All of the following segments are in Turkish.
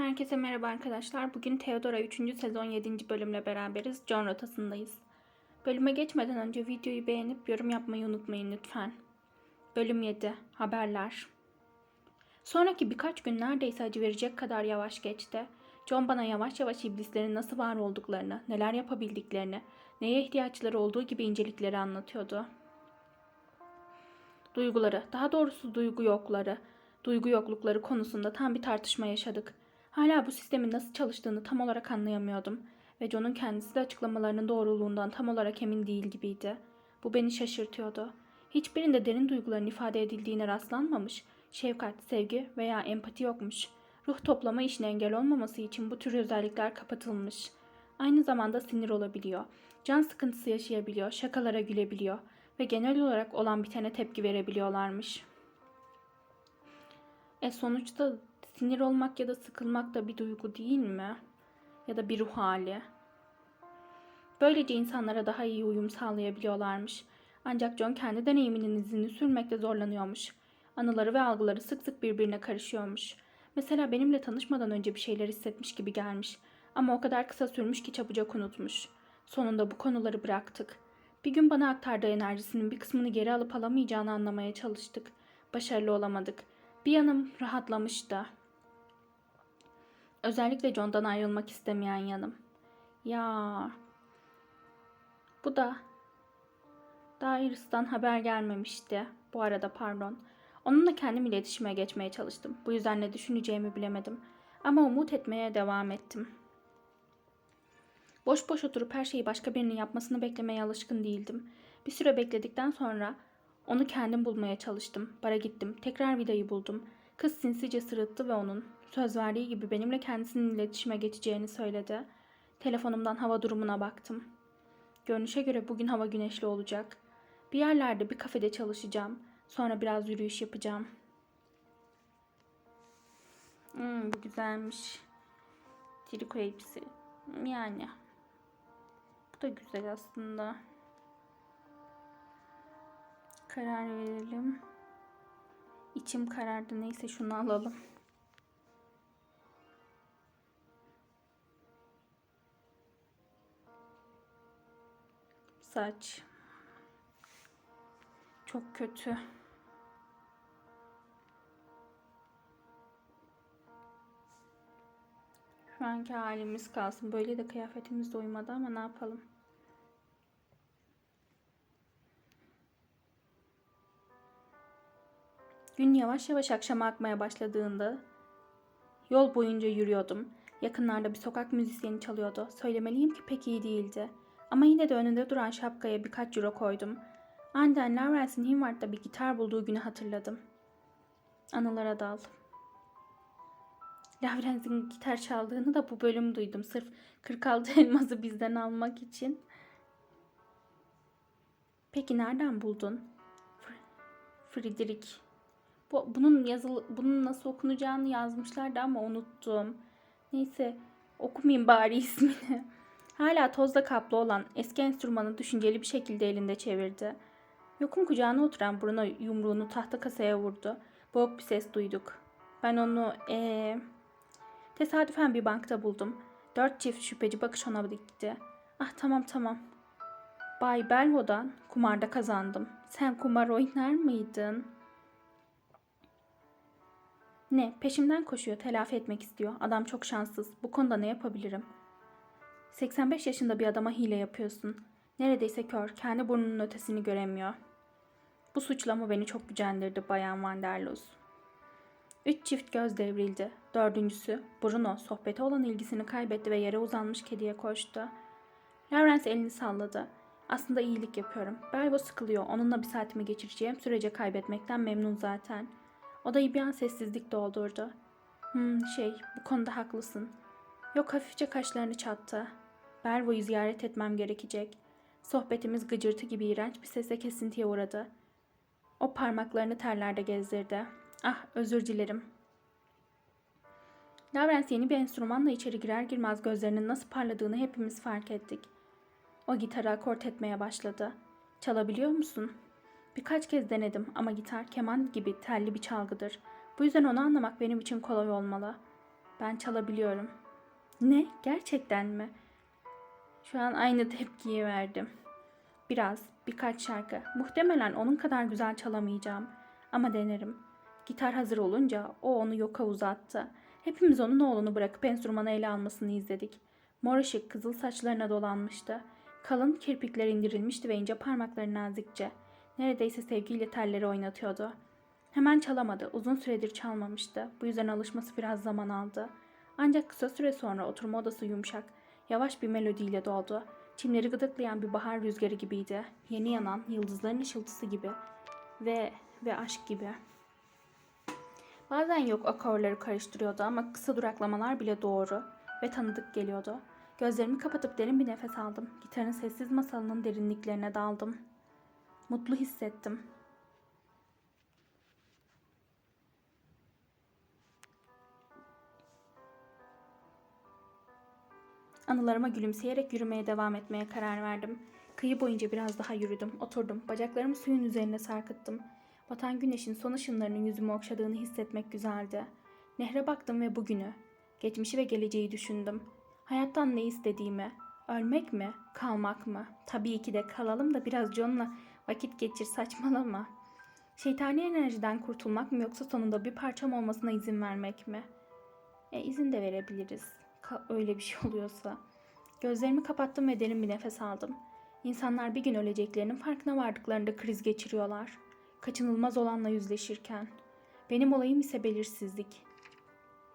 Herkese merhaba arkadaşlar. Bugün Theodora 3. sezon 7. bölümle beraberiz. John rotasındayız. Bölüme geçmeden önce videoyu beğenip yorum yapmayı unutmayın lütfen. Bölüm 7. Haberler. Sonraki birkaç gün neredeyse acı verecek kadar yavaş geçti. John bana yavaş yavaş iblislerin nasıl var olduklarını, neler yapabildiklerini, neye ihtiyaçları olduğu gibi incelikleri anlatıyordu. Duyguları, daha doğrusu duygu yokları, duygu yoklukları konusunda tam bir tartışma yaşadık. Hala bu sistemin nasıl çalıştığını tam olarak anlayamıyordum ve John'un kendisi de açıklamalarının doğruluğundan tam olarak emin değil gibiydi. Bu beni şaşırtıyordu. Hiçbirinde derin duyguların ifade edildiğine rastlanmamış, şefkat, sevgi veya empati yokmuş. Ruh toplama işine engel olmaması için bu tür özellikler kapatılmış. Aynı zamanda sinir olabiliyor, can sıkıntısı yaşayabiliyor, şakalara gülebiliyor ve genel olarak olan bitene tepki verebiliyorlarmış. E sonuçta sinir olmak ya da sıkılmak da bir duygu değil mi? Ya da bir ruh hali. Böylece insanlara daha iyi uyum sağlayabiliyorlarmış. Ancak John kendi deneyiminin izini sürmekte zorlanıyormuş. Anıları ve algıları sık sık birbirine karışıyormuş. Mesela benimle tanışmadan önce bir şeyler hissetmiş gibi gelmiş. Ama o kadar kısa sürmüş ki çabucak unutmuş. Sonunda bu konuları bıraktık. Bir gün bana aktardığı enerjisinin bir kısmını geri alıp alamayacağını anlamaya çalıştık. Başarılı olamadık. Bir yanım rahatlamıştı. Özellikle John'dan ayrılmak istemeyen yanım. Ya. Bu da. Daha Iris'ten haber gelmemişti. Bu arada pardon. Onunla kendim iletişime geçmeye çalıştım. Bu yüzden ne düşüneceğimi bilemedim. Ama umut etmeye devam ettim. Boş boş oturup her şeyi başka birinin yapmasını beklemeye alışkın değildim. Bir süre bekledikten sonra onu kendim bulmaya çalıştım. Bara gittim. Tekrar vidayı buldum. Kız sinsice sırıttı ve onun söz verdiği gibi benimle kendisinin iletişime geçeceğini söyledi. Telefonumdan hava durumuna baktım. Görünüşe göre bugün hava güneşli olacak. Bir yerlerde bir kafede çalışacağım. Sonra biraz yürüyüş yapacağım. Hmm, bu güzelmiş. Triko elbise. Yani. Bu da güzel aslında. Karar verelim. İçim karardı. Neyse şunu alalım. Saç. Çok kötü. Şu anki halimiz kalsın. Böyle de kıyafetimiz de uymadı ama ne yapalım. Gün yavaş yavaş akşama akmaya başladığında yol boyunca yürüyordum. Yakınlarda bir sokak müzisyeni çalıyordu. Söylemeliyim ki pek iyi değildi. Ama yine de önünde duran şapkaya birkaç euro koydum. Aniden Lawrence'in Hinward'da bir gitar bulduğu günü hatırladım. Anılara dal. Lawrence'in gitar çaldığını da bu bölüm duydum. Sırf 46 elması bizden almak için. Peki nereden buldun? Friedrich. Bu, bunun yazılı, bunun nasıl okunacağını yazmışlardı ama unuttum. Neyse okumayayım bari ismini. Hala tozla kaplı olan eski enstrümanı düşünceli bir şekilde elinde çevirdi. Yokun kucağına oturan Bruno yumruğunu tahta kasaya vurdu. Boğuk bir ses duyduk. Ben onu ee, tesadüfen bir bankta buldum. Dört çift şüpheci bakış ona dikti. Ah tamam tamam. Bay Belvo'dan kumarda kazandım. Sen kumar oynar mıydın? Ne? Peşimden koşuyor, telafi etmek istiyor. Adam çok şanssız. Bu konuda ne yapabilirim?'' 85 yaşında bir adama hile yapıyorsun. Neredeyse kör, kendi burnunun ötesini göremiyor. Bu suçlama beni çok gücendirdi Bayan Van der Loos. Üç çift göz devrildi. Dördüncüsü, Bruno, sohbete olan ilgisini kaybetti ve yere uzanmış kediye koştu. Lawrence elini salladı. Aslında iyilik yapıyorum. Belbo sıkılıyor. Onunla bir saatimi geçireceğim sürece kaybetmekten memnun zaten. Odayı bir an sessizlik doldurdu. Hmm, şey, bu konuda haklısın. Yok hafifçe kaşlarını çattı. Belvo'yu ziyaret etmem gerekecek. Sohbetimiz gıcırtı gibi iğrenç bir sesle kesintiye uğradı. O parmaklarını terlerde gezdirdi. Ah özür dilerim. Lawrence yeni bir enstrümanla içeri girer girmez gözlerinin nasıl parladığını hepimiz fark ettik. O gitarı akort etmeye başladı. Çalabiliyor musun? Birkaç kez denedim ama gitar keman gibi telli bir çalgıdır. Bu yüzden onu anlamak benim için kolay olmalı. Ben çalabiliyorum. Ne? Gerçekten mi? Şu an aynı tepkiyi verdim. Biraz, birkaç şarkı. Muhtemelen onun kadar güzel çalamayacağım. Ama denerim. Gitar hazır olunca o onu yoka uzattı. Hepimiz onun oğlunu bırakıp enstrümanı ele almasını izledik. Mor ışık kızıl saçlarına dolanmıştı. Kalın kirpikler indirilmişti ve ince parmakları nazikçe. Neredeyse sevgiyle telleri oynatıyordu. Hemen çalamadı. Uzun süredir çalmamıştı. Bu yüzden alışması biraz zaman aldı. Ancak kısa süre sonra oturma odası yumuşak, yavaş bir melodiyle doldu. Çimleri gıdıklayan bir bahar rüzgarı gibiydi. Yeni yanan yıldızların ışıltısı gibi. Ve ve aşk gibi. Bazen yok akorları karıştırıyordu ama kısa duraklamalar bile doğru ve tanıdık geliyordu. Gözlerimi kapatıp derin bir nefes aldım. Gitarın sessiz masalının derinliklerine daldım. Mutlu hissettim. Anılarıma gülümseyerek yürümeye devam etmeye karar verdim. Kıyı boyunca biraz daha yürüdüm, oturdum. Bacaklarımı suyun üzerine sarkıttım. Batan güneşin son ışınlarının yüzümü okşadığını hissetmek güzeldi. Nehre baktım ve bugünü, geçmişi ve geleceği düşündüm. Hayattan ne istediğimi, ölmek mi, kalmak mı? Tabii ki de kalalım da biraz John'la vakit geçir saçmalama. Şeytani enerjiden kurtulmak mı yoksa sonunda bir parçam olmasına izin vermek mi? E izin de verebiliriz. Öyle bir şey oluyorsa. Gözlerimi kapattım ve derin bir nefes aldım. İnsanlar bir gün öleceklerinin farkına vardıklarında kriz geçiriyorlar. Kaçınılmaz olanla yüzleşirken. Benim olayım ise belirsizlik.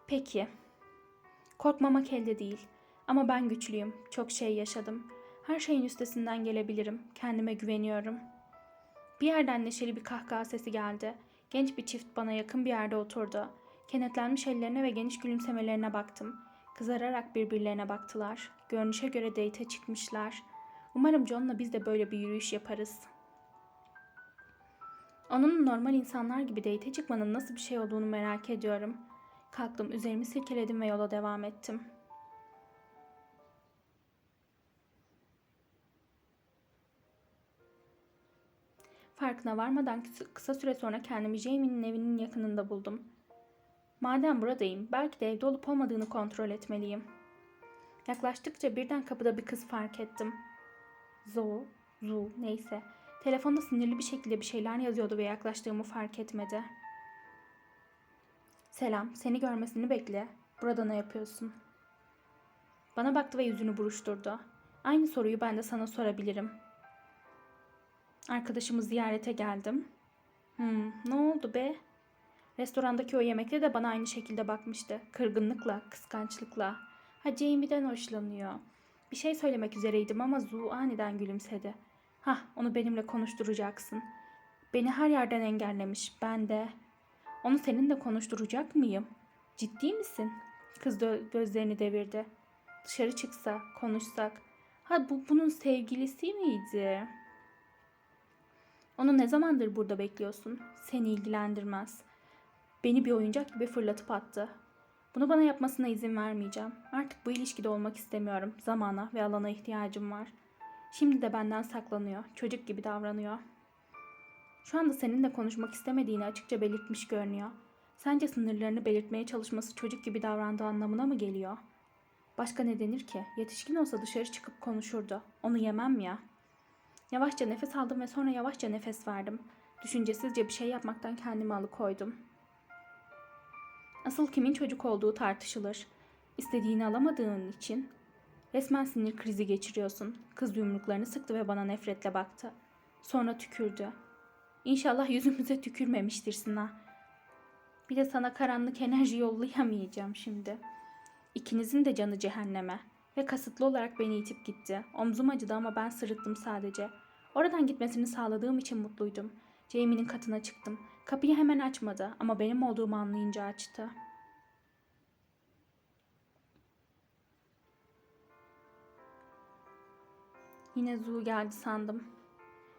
Peki. Korkmamak elde değil. Ama ben güçlüyüm. Çok şey yaşadım. Her şeyin üstesinden gelebilirim. Kendime güveniyorum. Bir yerden neşeli bir kahkaha sesi geldi. Genç bir çift bana yakın bir yerde oturdu. Kenetlenmiş ellerine ve geniş gülümsemelerine baktım. Kızararak birbirlerine baktılar. Görünüşe göre date çıkmışlar. Umarım John'la biz de böyle bir yürüyüş yaparız. Onun normal insanlar gibi date çıkmanın nasıl bir şey olduğunu merak ediyorum. Kalktım, üzerimi silkeledim ve yola devam ettim. Farkına varmadan kısa süre sonra kendimi Jamie'nin evinin yakınında buldum. Madem buradayım, belki de evde olup olmadığını kontrol etmeliyim. Yaklaştıkça birden kapıda bir kız fark ettim. Zo, Zu, neyse. Telefonda sinirli bir şekilde bir şeyler yazıyordu ve yaklaştığımı fark etmedi. Selam, seni görmesini bekle. Burada ne yapıyorsun? Bana baktı ve yüzünü buruşturdu. Aynı soruyu ben de sana sorabilirim. Arkadaşımı ziyarete geldim. Hmm, ne oldu be? Restorandaki o yemekte de bana aynı şekilde bakmıştı. Kırgınlıkla, kıskançlıkla. Ha Jamie'den hoşlanıyor. Bir şey söylemek üzereydim ama Zu aniden gülümsedi. Hah onu benimle konuşturacaksın. Beni her yerden engellemiş. Ben de. Onu seninle konuşturacak mıyım? Ciddi misin? Kız gözlerini devirdi. Dışarı çıksa, konuşsak. Ha bu bunun sevgilisi miydi? Onu ne zamandır burada bekliyorsun? Seni ilgilendirmez. Beni bir oyuncak gibi fırlatıp attı. Bunu bana yapmasına izin vermeyeceğim. Artık bu ilişkide olmak istemiyorum. Zamana ve alana ihtiyacım var. Şimdi de benden saklanıyor. Çocuk gibi davranıyor. Şu anda seninle konuşmak istemediğini açıkça belirtmiş görünüyor. Sence sınırlarını belirtmeye çalışması çocuk gibi davrandığı anlamına mı geliyor? Başka ne denir ki? Yetişkin olsa dışarı çıkıp konuşurdu. Onu yemem ya. Yavaşça nefes aldım ve sonra yavaşça nefes verdim. Düşüncesizce bir şey yapmaktan kendimi alıkoydum. Asıl kimin çocuk olduğu tartışılır. İstediğini alamadığın için resmen sinir krizi geçiriyorsun. Kız yumruklarını sıktı ve bana nefretle baktı. Sonra tükürdü. İnşallah yüzümüze tükürmemiştir Sina. Bir de sana karanlık enerji yollayamayacağım şimdi. İkinizin de canı cehenneme. Ve kasıtlı olarak beni itip gitti. Omzum acıdı ama ben sırıttım sadece. Oradan gitmesini sağladığım için mutluydum. Jamie'nin katına çıktım. Kapıyı hemen açmadı ama benim olduğumu anlayınca açtı. Yine Zu geldi sandım.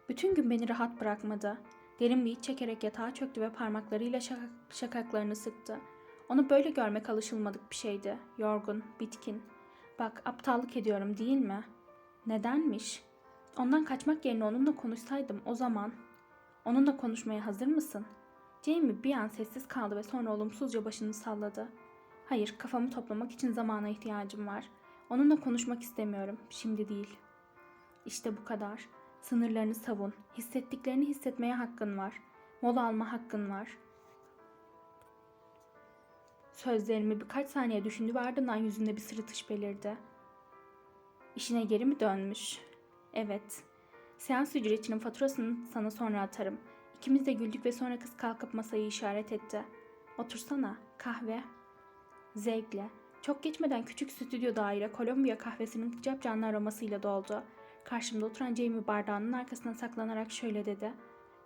Bütün gün beni rahat bırakmadı. Derin bir iç çekerek yatağa çöktü ve parmaklarıyla şakak, şakaklarını sıktı. Onu böyle görmek alışılmadık bir şeydi. Yorgun, bitkin. Bak aptallık ediyorum değil mi? Nedenmiş? Ondan kaçmak yerine onunla konuşsaydım o zaman. Onunla konuşmaya hazır mısın? Jamie bir an sessiz kaldı ve sonra olumsuzca başını salladı. Hayır, kafamı toplamak için zamana ihtiyacım var. Onunla konuşmak istemiyorum. Şimdi değil. İşte bu kadar. Sınırlarını savun. Hissettiklerini hissetmeye hakkın var. Mola alma hakkın var. Sözlerimi birkaç saniye düşündü ve ardından yüzünde bir sırıtış belirdi. İşine geri mi dönmüş? Evet. Seans ücretinin faturasını sana sonra atarım. İkimiz de güldük ve sonra kız kalkıp masayı işaret etti. Otursana, kahve. Zevkle. Çok geçmeden küçük stüdyo daire Kolombiya kahvesinin capcanlı aromasıyla doldu. Karşımda oturan Jamie bardağının arkasına saklanarak şöyle dedi.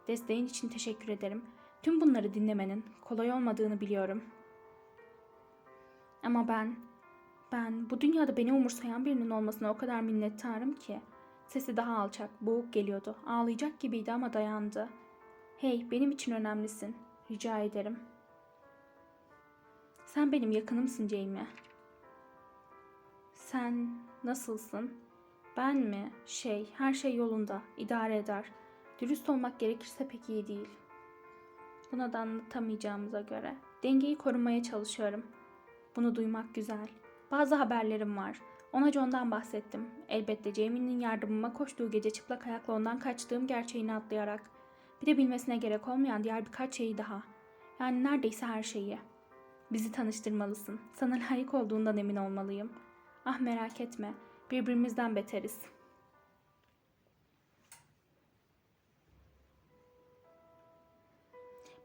Desteğin için teşekkür ederim. Tüm bunları dinlemenin kolay olmadığını biliyorum. Ama ben, ben bu dünyada beni umursayan birinin olmasına o kadar minnettarım ki. Sesi daha alçak, boğuk geliyordu. Ağlayacak gibiydi ama dayandı. Hey, benim için önemlisin. Rica ederim. Sen benim yakınımsın Jamie. Sen nasılsın? Ben mi? Şey, her şey yolunda, idare eder. Dürüst olmak gerekirse pek iyi değil. Buna da anlatamayacağımıza göre. Dengeyi korumaya çalışıyorum. Bunu duymak güzel. Bazı haberlerim var. Ona John'dan bahsettim. Elbette Jamie'nin yardımıma koştuğu gece çıplak ayakla ondan kaçtığım gerçeğini atlayarak. Bir de bilmesine gerek olmayan diğer birkaç şeyi daha. Yani neredeyse her şeyi. Bizi tanıştırmalısın. Sana layık olduğundan emin olmalıyım. Ah merak etme. Birbirimizden beteriz.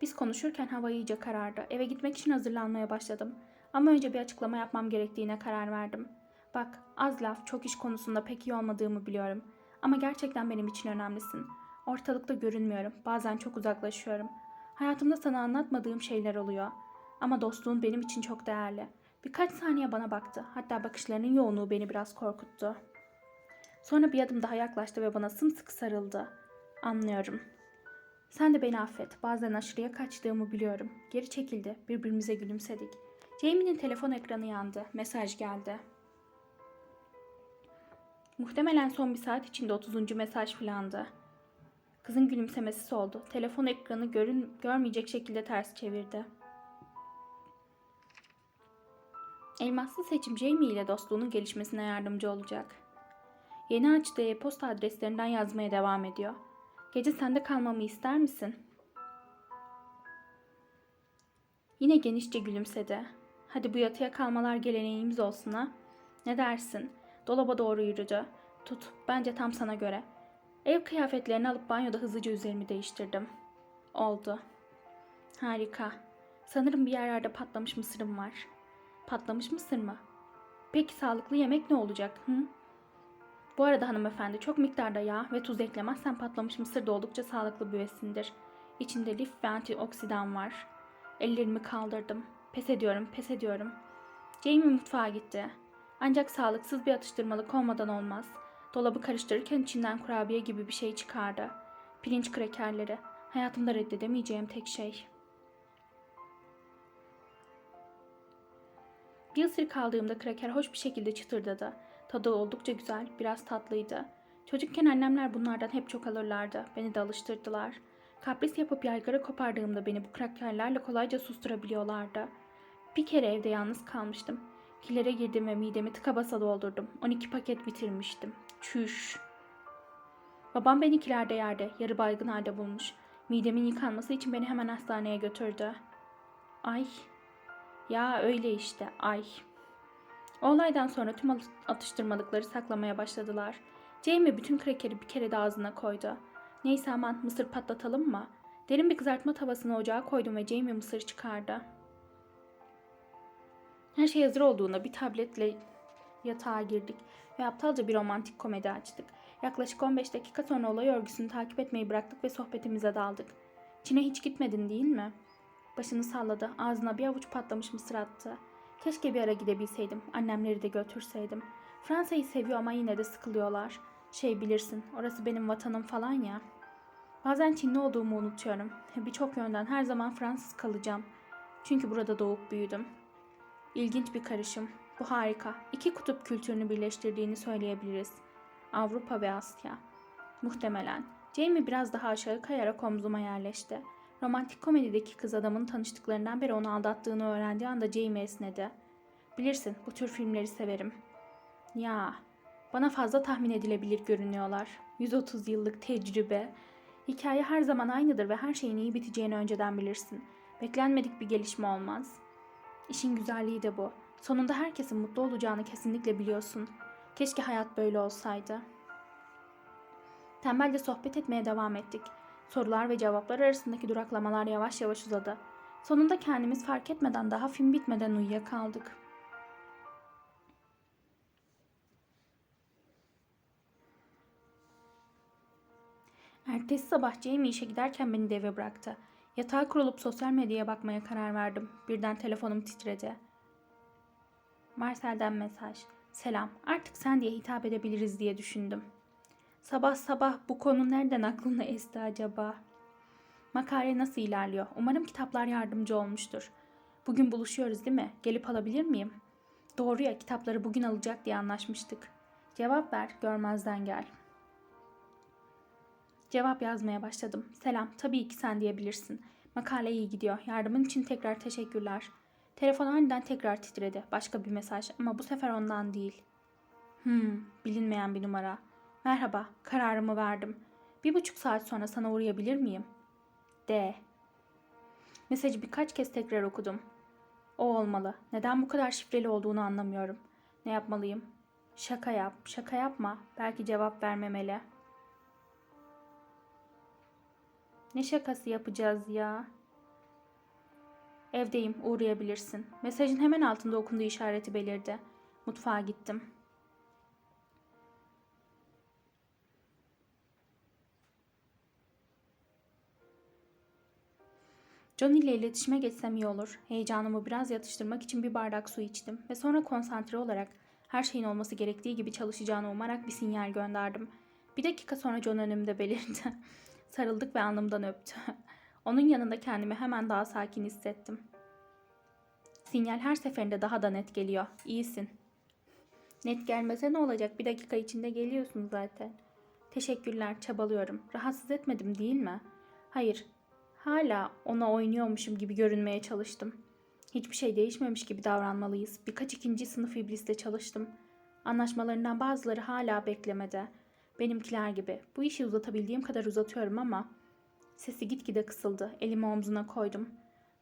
Biz konuşurken hava iyice karardı. Eve gitmek için hazırlanmaya başladım. Ama önce bir açıklama yapmam gerektiğine karar verdim. Bak, az laf, çok iş konusunda pek iyi olmadığımı biliyorum. Ama gerçekten benim için önemlisin. Ortalıkta görünmüyorum. Bazen çok uzaklaşıyorum. Hayatımda sana anlatmadığım şeyler oluyor. Ama dostluğun benim için çok değerli. Birkaç saniye bana baktı. Hatta bakışlarının yoğunluğu beni biraz korkuttu. Sonra bir adım daha yaklaştı ve bana sımsıkı sarıldı. Anlıyorum. Sen de beni affet. Bazen aşırıya kaçtığımı biliyorum. Geri çekildi. Birbirimize gülümsedik. Jamie'nin telefon ekranı yandı. Mesaj geldi. Muhtemelen son bir saat içinde 30. mesaj filandı. Kızın gülümsemesi soldu. Telefon ekranı görün, görmeyecek şekilde ters çevirdi. Elmaslı seçim Jamie ile dostluğunun gelişmesine yardımcı olacak. Yeni açtığı e-posta adreslerinden yazmaya devam ediyor. Gece sende kalmamı ister misin? Yine genişçe gülümsedi. Hadi bu yatıya kalmalar geleneğimiz olsun ha. Ne dersin? Dolaba doğru yürüdü. Tut, bence tam sana göre. Ev kıyafetlerini alıp banyoda hızlıca üzerimi değiştirdim. Oldu. Harika. Sanırım bir yerlerde patlamış mısırım var. Patlamış mısır mı? Peki sağlıklı yemek ne olacak? Hı? Bu arada hanımefendi çok miktarda yağ ve tuz eklemezsen patlamış mısır da oldukça sağlıklı bir besindir. İçinde lif ve antioksidan var. Ellerimi kaldırdım. Pes ediyorum, pes ediyorum. Jamie mutfağa gitti. Ancak sağlıksız bir atıştırmalık olmadan olmaz. Dolabı karıştırırken içinden kurabiye gibi bir şey çıkardı. Pirinç krekerleri. Hayatımda reddedemeyeceğim tek şey. Bir ısırık aldığımda kraker hoş bir şekilde çıtırdadı. Tadı oldukça güzel, biraz tatlıydı. Çocukken annemler bunlardan hep çok alırlardı. Beni de alıştırdılar. Kapris yapıp yaygara kopardığımda beni bu krakerlerle kolayca susturabiliyorlardı. Bir kere evde yalnız kalmıştım. Kilere girdim ve midemi tıka basa doldurdum. 12 paket bitirmiştim. Çüş. Babam beni kilerde yerde, yarı baygın halde bulmuş. Midemin yıkanması için beni hemen hastaneye götürdü. Ay. Ya öyle işte, ay. O olaydan sonra tüm atıştırmalıkları saklamaya başladılar. Jamie bütün krekeri bir kere de ağzına koydu. Neyse aman mısır patlatalım mı? Derin bir kızartma tavasını ocağa koydum ve Jamie mısır çıkardı. Her şey hazır olduğunda bir tabletle yatağa girdik ve aptalca bir romantik komedi açtık. Yaklaşık 15 dakika sonra olay örgüsünü takip etmeyi bıraktık ve sohbetimize daldık. Çin'e hiç gitmedin değil mi? Başını salladı. Ağzına bir avuç patlamış mısır attı. Keşke bir ara gidebilseydim. Annemleri de götürseydim. Fransa'yı seviyor ama yine de sıkılıyorlar. Şey bilirsin, orası benim vatanım falan ya. Bazen Çinli olduğumu unutuyorum. Birçok yönden her zaman Fransız kalacağım. Çünkü burada doğup büyüdüm. İlginç bir karışım. Bu harika. İki kutup kültürünü birleştirdiğini söyleyebiliriz. Avrupa ve Asya. Muhtemelen. Jamie biraz daha aşağı kayarak omzuma yerleşti. Romantik komedideki kız adamın tanıştıklarından beri onu aldattığını öğrendiği anda Jamie esnedi. Bilirsin bu tür filmleri severim. Ya bana fazla tahmin edilebilir görünüyorlar. 130 yıllık tecrübe. Hikaye her zaman aynıdır ve her şeyin iyi biteceğini önceden bilirsin. Beklenmedik bir gelişme olmaz. İşin güzelliği de bu. Sonunda herkesin mutlu olacağını kesinlikle biliyorsun. Keşke hayat böyle olsaydı. Tembelde sohbet etmeye devam ettik. Sorular ve cevaplar arasındaki duraklamalar yavaş yavaş uzadı. Sonunda kendimiz fark etmeden daha film bitmeden uyuyakaldık. Ertesi sabah Jamie işe giderken beni de bıraktı. Yatağa kurulup sosyal medyaya bakmaya karar verdim. Birden telefonum titredi. Marcel'den mesaj. Selam, artık sen diye hitap edebiliriz diye düşündüm. Sabah sabah bu konu nereden aklına esti acaba? Makale nasıl ilerliyor? Umarım kitaplar yardımcı olmuştur. Bugün buluşuyoruz değil mi? Gelip alabilir miyim? Doğru ya kitapları bugün alacak diye anlaşmıştık. Cevap ver, görmezden gel. Cevap yazmaya başladım. Selam, tabii ki sen diyebilirsin. Makale iyi gidiyor. Yardımın için tekrar teşekkürler. Telefon aniden tekrar titredi. Başka bir mesaj ama bu sefer ondan değil. Hmm, bilinmeyen bir numara. Merhaba, kararımı verdim. Bir buçuk saat sonra sana uğrayabilir miyim? D. Mesajı birkaç kez tekrar okudum. O olmalı. Neden bu kadar şifreli olduğunu anlamıyorum. Ne yapmalıyım? Şaka yap, şaka yapma. Belki cevap vermemeli. Ne şakası yapacağız ya? Evdeyim, uğrayabilirsin. Mesajın hemen altında okunduğu işareti belirdi. Mutfağa gittim. John ile iletişime geçsem iyi olur. Heyecanımı biraz yatıştırmak için bir bardak su içtim ve sonra konsantre olarak her şeyin olması gerektiği gibi çalışacağını umarak bir sinyal gönderdim. Bir dakika sonra John önümde belirdi. Sarıldık ve alnımdan öptü. Onun yanında kendimi hemen daha sakin hissettim. Sinyal her seferinde daha da net geliyor. İyisin. Net gelmese ne olacak? Bir dakika içinde geliyorsun zaten. Teşekkürler, çabalıyorum. Rahatsız etmedim değil mi? Hayır. Hala ona oynuyormuşum gibi görünmeye çalıştım. Hiçbir şey değişmemiş gibi davranmalıyız. Birkaç ikinci sınıf iblisle çalıştım. Anlaşmalarından bazıları hala beklemede. Benimkiler gibi. Bu işi uzatabildiğim kadar uzatıyorum ama... Sesi gitgide kısıldı. Elimi omzuna koydum.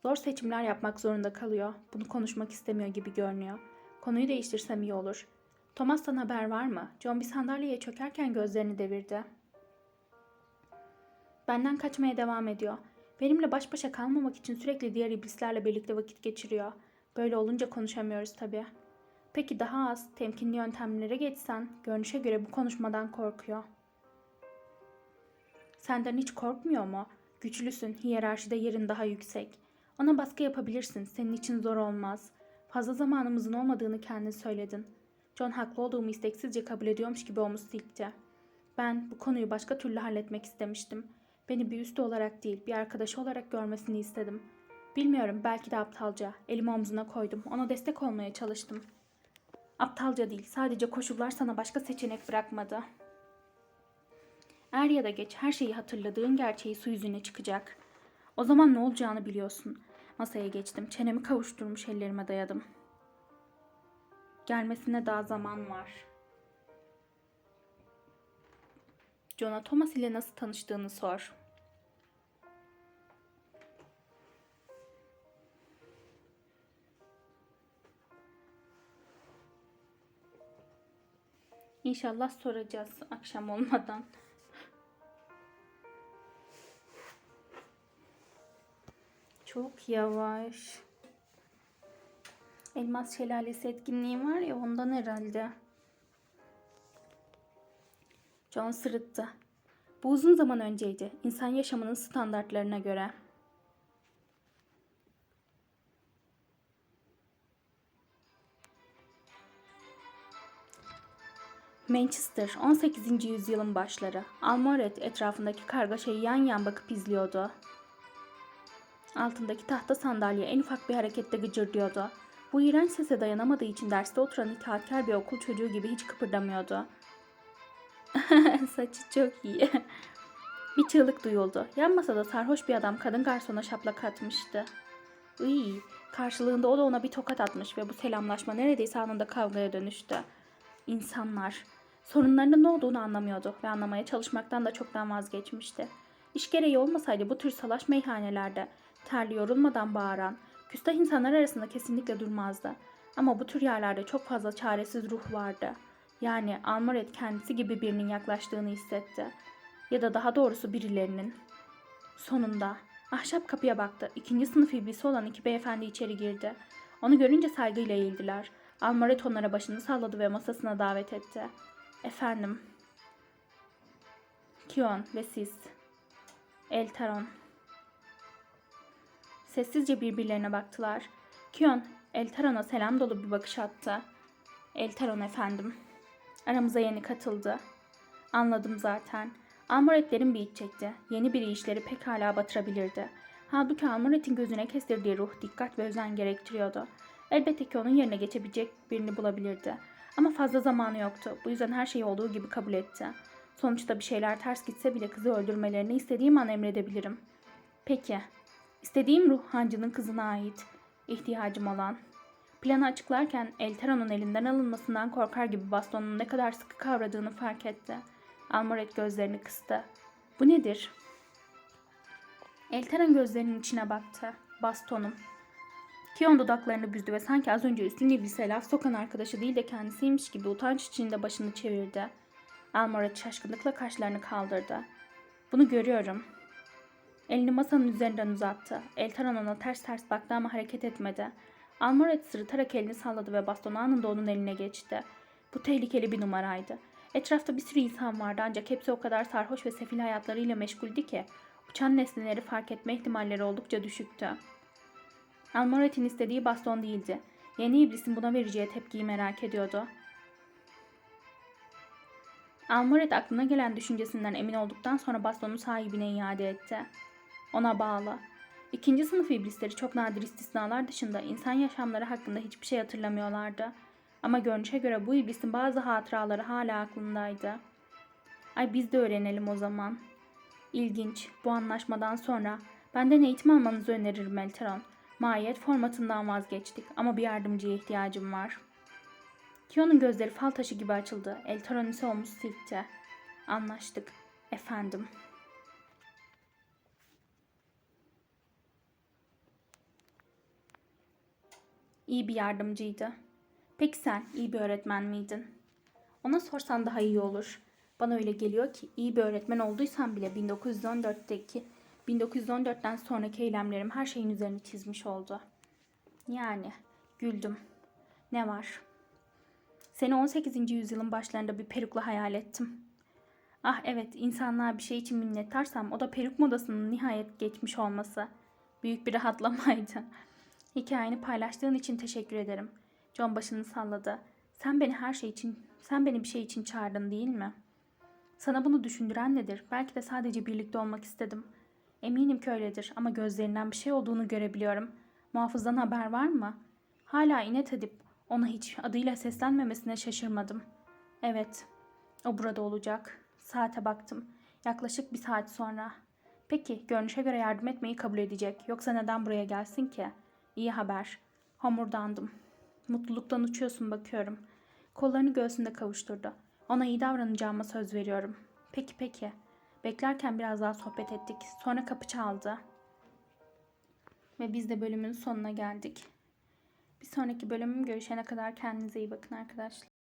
Zor seçimler yapmak zorunda kalıyor. Bunu konuşmak istemiyor gibi görünüyor. Konuyu değiştirsem iyi olur. Thomas'tan haber var mı? John bir sandalyeye çökerken gözlerini devirdi. Benden kaçmaya devam ediyor. Benimle baş başa kalmamak için sürekli diğer iblislerle birlikte vakit geçiriyor. Böyle olunca konuşamıyoruz tabii. Peki daha az, temkinli yöntemlere geçsen, görünüşe göre bu konuşmadan korkuyor. Senden hiç korkmuyor mu? Güçlüsün, hiyerarşide yerin daha yüksek. Ona baskı yapabilirsin, senin için zor olmaz. Fazla zamanımızın olmadığını kendin söyledin. John haklı olduğumu isteksizce kabul ediyormuş gibi omuz silkti. Ben bu konuyu başka türlü halletmek istemiştim. Beni bir üstü olarak değil, bir arkadaşı olarak görmesini istedim. Bilmiyorum, belki de aptalca. Elimi omzuna koydum, ona destek olmaya çalıştım. Aptalca değil, sadece koşullar sana başka seçenek bırakmadı. Er ya da geç her şeyi hatırladığın gerçeği su yüzüne çıkacak. O zaman ne olacağını biliyorsun. Masaya geçtim, çenemi kavuşturmuş ellerime dayadım. Gelmesine daha zaman var. John'a Thomas ile nasıl tanıştığını sor. İnşallah soracağız akşam olmadan. Çok yavaş. Elmas Şelalesi etkinliği var ya ondan herhalde. John sırıttı. Bu uzun zaman önceydi. İnsan yaşamının standartlarına göre. Manchester 18. yüzyılın başları. Almoret etrafındaki kargaşayı yan yan bakıp izliyordu. Altındaki tahta sandalye en ufak bir harekette gıcırdıyordu. Bu iğrenç sese dayanamadığı için derste oturan itaatkar bir okul çocuğu gibi hiç kıpırdamıyordu. Saçı çok iyi. bir çığlık duyuldu. Yan masada sarhoş bir adam kadın garsona şaplak atmıştı. Iy, Karşılığında o da ona bir tokat atmış ve bu selamlaşma neredeyse anında kavgaya dönüştü. İnsanlar sorunlarının ne olduğunu anlamıyordu ve anlamaya çalışmaktan da çoktan vazgeçmişti. İş gereği olmasaydı bu tür salaş meyhanelerde terli yorulmadan bağıran, küstah insanlar arasında kesinlikle durmazdı. Ama bu tür yerlerde çok fazla çaresiz ruh vardı. Yani Almoret kendisi gibi birinin yaklaştığını hissetti. Ya da daha doğrusu birilerinin. Sonunda ahşap kapıya baktı. İkinci sınıf iblisi olan iki beyefendi içeri girdi. Onu görünce saygıyla eğildiler. Almoret onlara başını salladı ve masasına davet etti. Efendim. Kion ve siz. Eltaron. Sessizce birbirlerine baktılar. Kion, Eltaron'a selam dolu bir bakış attı. Eltaron efendim. Aramıza yeni katıldı. Anladım zaten. Almoretlerin bir iç çekti. Yeni biri işleri pekala batırabilirdi. Halbuki Almoret'in gözüne kestirdiği ruh dikkat ve özen gerektiriyordu. Elbette ki onun yerine geçebilecek birini bulabilirdi. Ama fazla zamanı yoktu. Bu yüzden her şeyi olduğu gibi kabul etti. Sonuçta bir şeyler ters gitse bile kızı öldürmelerini istediğim an emredebilirim. Peki. İstediğim ruh hancının kızına ait. İhtiyacım olan. Planı açıklarken Elteron'un elinden alınmasından korkar gibi bastonunu ne kadar sıkı kavradığını fark etti. Almoret gözlerini kıstı. Bu nedir? Elteron gözlerinin içine baktı. Bastonum. Kion dudaklarını büzdü ve sanki az önce üstüne iblise laf sokan arkadaşı değil de kendisiymiş gibi utanç içinde başını çevirdi. Almoret şaşkınlıkla kaşlarını kaldırdı. Bunu görüyorum. Elini masanın üzerinden uzattı. Eltaran ona ters ters baktı ama hareket etmedi. Almoret sırıtarak elini salladı ve bastonu anında onun eline geçti. Bu tehlikeli bir numaraydı. Etrafta bir sürü insan vardı ancak hepsi o kadar sarhoş ve sefil hayatlarıyla meşguldü ki uçan nesneleri fark etme ihtimalleri oldukça düşüktü. Almoret'in istediği baston değildi. Yeni iblisin buna vereceği tepkiyi merak ediyordu. Almoret aklına gelen düşüncesinden emin olduktan sonra bastonu sahibine iade etti. Ona bağlı. İkinci sınıf iblisleri çok nadir istisnalar dışında insan yaşamları hakkında hiçbir şey hatırlamıyorlardı. Ama görünüşe göre bu iblisin bazı hatıraları hala aklındaydı. Ay biz de öğrenelim o zaman. İlginç. Bu anlaşmadan sonra benden eğitim almanızı öneririm Elteron. Mahiyet formatından vazgeçtik ama bir yardımcıya ihtiyacım var. Kion'un gözleri fal taşı gibi açıldı. Elteron ise omuz silkti. Anlaştık. Efendim. İyi bir yardımcıydı. Peki sen iyi bir öğretmen miydin? Ona sorsan daha iyi olur. Bana öyle geliyor ki iyi bir öğretmen olduysan bile 1914'teki 1914'ten sonraki eylemlerim her şeyin üzerini çizmiş oldu. Yani güldüm. Ne var? Seni 18. yüzyılın başlarında bir perukla hayal ettim. Ah evet, insanlığa bir şey için minnettarsam o da peruk modasının nihayet geçmiş olması. Büyük bir rahatlamaydı. Hikayeni paylaştığın için teşekkür ederim. John başını salladı. Sen beni her şey için, sen beni bir şey için çağırdın değil mi? Sana bunu düşündüren nedir? Belki de sadece birlikte olmak istedim. Eminim ki öyledir ama gözlerinden bir şey olduğunu görebiliyorum. Muhafızdan haber var mı? Hala inet edip ona hiç adıyla seslenmemesine şaşırmadım. Evet, o burada olacak. Saate baktım. Yaklaşık bir saat sonra. Peki, görünüşe göre yardım etmeyi kabul edecek. Yoksa neden buraya gelsin ki? İyi haber. Homurdandım. Mutluluktan uçuyorsun bakıyorum. Kollarını göğsünde kavuşturdu. Ona iyi davranacağıma söz veriyorum. Peki peki. Beklerken biraz daha sohbet ettik. Sonra kapı çaldı. Ve biz de bölümün sonuna geldik. Bir sonraki bölümüm görüşene kadar kendinize iyi bakın arkadaşlar.